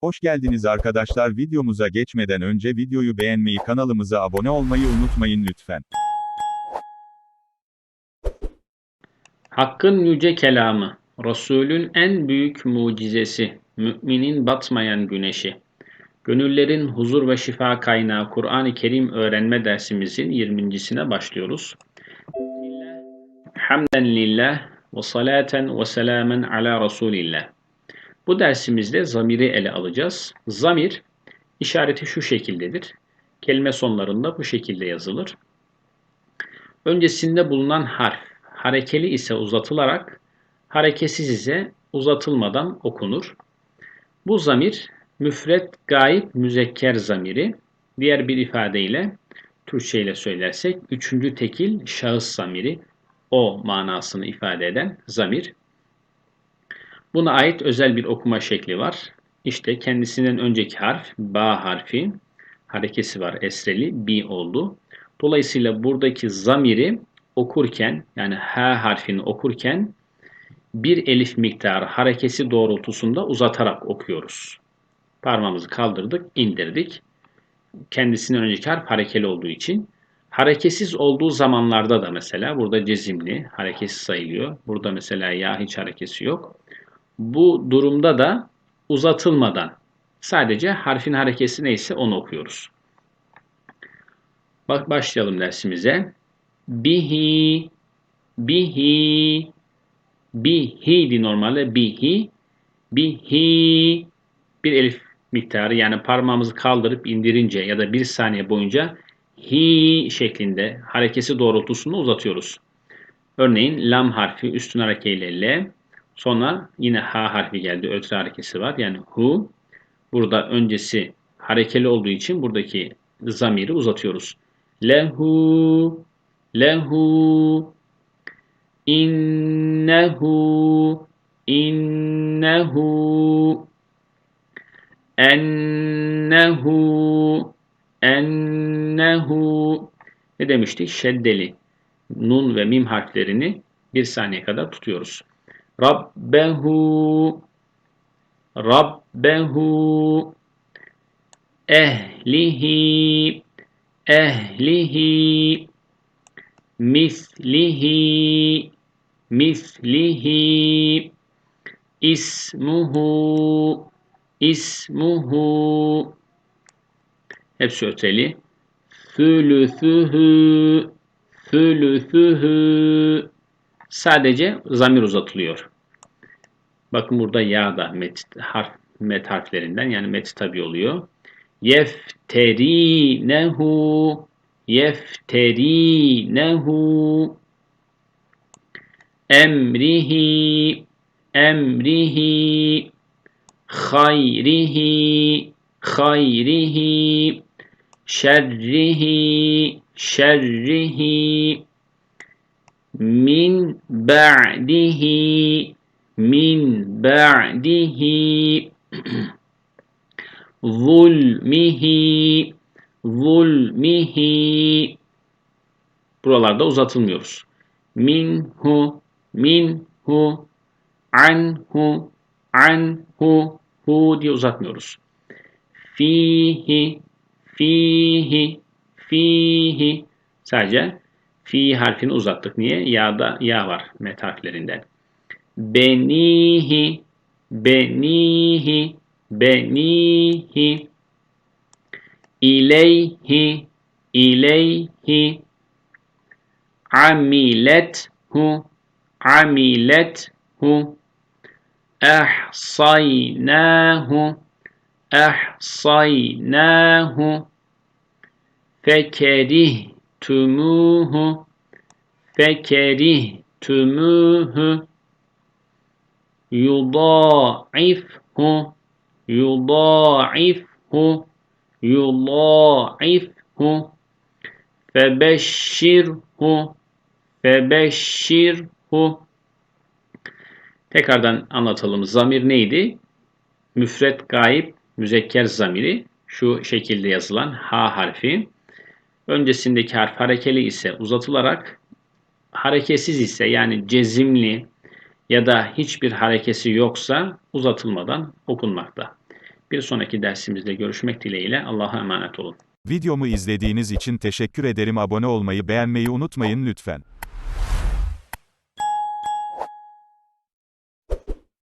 Hoş geldiniz arkadaşlar videomuza geçmeden önce videoyu beğenmeyi kanalımıza abone olmayı unutmayın lütfen. Hakkın yüce kelamı, Resulün en büyük mucizesi, müminin batmayan güneşi. Gönüllerin huzur ve şifa kaynağı Kur'an-ı Kerim öğrenme dersimizin 20.sine başlıyoruz. Hamden lillah ve salaten ve selamen ala Resulillah. Bu dersimizde zamiri ele alacağız. Zamir işareti şu şekildedir. Kelime sonlarında bu şekilde yazılır. Öncesinde bulunan harf harekeli ise uzatılarak, hareketsiz ise uzatılmadan okunur. Bu zamir müfret gayip müzekker zamiri. Diğer bir ifadeyle Türkçe ile söylersek üçüncü tekil şahıs zamiri o manasını ifade eden zamir. Buna ait özel bir okuma şekli var. İşte kendisinden önceki harf ba harfi harekesi var esreli bi oldu. Dolayısıyla buradaki zamiri okurken yani H harfini okurken bir elif miktarı harekesi doğrultusunda uzatarak okuyoruz. Parmağımızı kaldırdık, indirdik. Kendisinden önceki harf harekeli olduğu için. Hareketsiz olduğu zamanlarda da mesela burada cezimli, hareketsiz sayılıyor. Burada mesela ya hiç harekesi yok. Bu durumda da uzatılmadan sadece harfin harekesi neyse onu okuyoruz. Bak başlayalım dersimize. Bihi, bihi, bihiydi normalde bihi, bihi bir elif miktarı yani parmağımızı kaldırıp indirince ya da bir saniye boyunca hi şeklinde harekesi doğrultusunda uzatıyoruz. Örneğin lam harfi üstün harekeyle L, sonra yine ha harfi geldi, ötre harekesi var yani hu. Burada öncesi harekeli olduğu için buradaki zamiri uzatıyoruz. Lehu, lehu, innehu, innehu, ennehu, ennehu. Ne demiştik? Şeddeli. Nun ve mim harflerini bir saniye kadar tutuyoruz. Rabbehu, Rabbehu, ehlihi, ehlihi, mislihi, mislihi, ismuhu, ismuhu, hepsi öteli, thülüthühü, thülüthühü, sadece zamir uzatılıyor. Bakın burada ya da met, harf, met harflerinden yani met tabi oluyor. Yefterinehu yefterinehu emrihi emrihi hayrihi hayrihi şerrihi şerrihi min ba'dihi min ba'dihi zulmihi zulmihi buralarda uzatılmıyoruz. Minhu minhu anhu anhu hu diye uzatmıyoruz. Fihi fihi fihi sadece fi harfini uzattık. Niye? Ya'da ya var met harflerinden. Benihi benihi benihi ileyhi ileyhi amilethu amilethu ahsaynahu ahsaynahu fekerihtumuhu fekerihtumuhu yudâifhu yudâifhu yudâifhu febeşşirhu febeşşirhu Tekrardan anlatalım. Zamir neydi? Müfret gayip müzekker zamiri şu şekilde yazılan ha harfi. Öncesindeki harf harekeli ise uzatılarak hareketsiz ise yani cezimli ya da hiçbir harekesi yoksa uzatılmadan okunmakta. Bir sonraki dersimizde görüşmek dileğiyle Allah'a emanet olun. Videomu izlediğiniz için teşekkür ederim. Abone olmayı, beğenmeyi unutmayın lütfen.